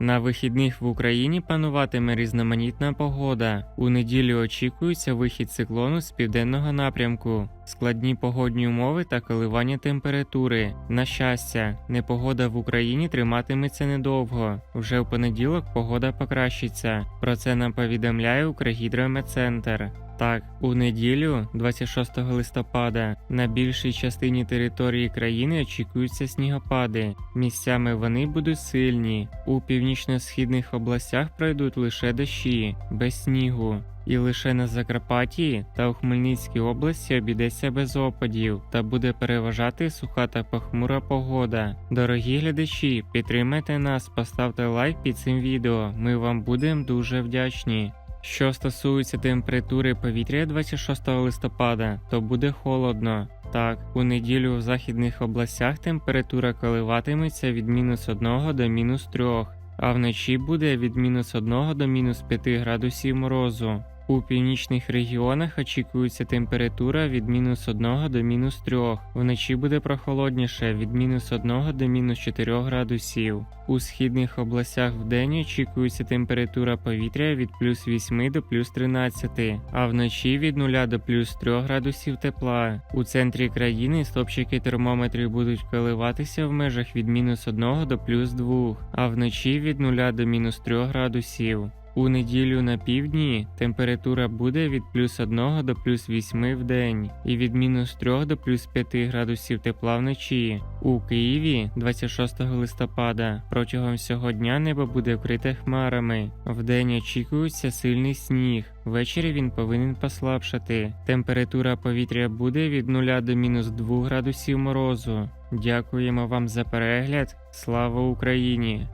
На вихідних в Україні пануватиме різноманітна погода. У неділю очікується вихід циклону з південного напрямку, складні погодні умови та коливання температури. На щастя, непогода в Україні триматиметься недовго. Вже в понеділок погода покращиться. Про це нам повідомляє Укргідрометцентр. Так, у неділю, 26 листопада, на більшій частині території країни очікуються снігопади. Місцями вони будуть сильні. У північно-східних областях пройдуть лише дощі, без снігу. І лише на Закарпатті та у Хмельницькій області обійдеться без опадів та буде переважати суха та похмура погода. Дорогі глядачі, підтримайте нас, поставте лайк під цим відео. Ми вам будемо дуже вдячні. Що стосується температури повітря 26 листопада, то буде холодно. Так, у неділю в західних областях температура коливатиметься від мінус 1 до мінус 3, а вночі буде від мінус 1 до мінус 5 градусів морозу. У північних регіонах очікується температура від мінус 1 до мінус 3. Вночі буде прохолодніше від мінус 1 до мінус 4 градусів. У східних областях вдень очікується температура повітря від плюс 8 до плюс 13, а вночі від 0 до плюс 3 градусів тепла. У центрі країни стопчики термометрів будуть коливатися в межах від мінус 1 до плюс 2, а вночі від 0 до мінус 3 градусів. У неділю на півдні температура буде від плюс 1 до плюс 8 в день і від мінус 3 до плюс 5 градусів тепла вночі. У Києві 26 листопада протягом всього дня небо буде вкрите хмарами. Вдень очікується сильний сніг. Ввечері він повинен послабшати. Температура повітря буде від 0 до мінус 2 градусів морозу. Дякуємо вам за перегляд. Слава Україні!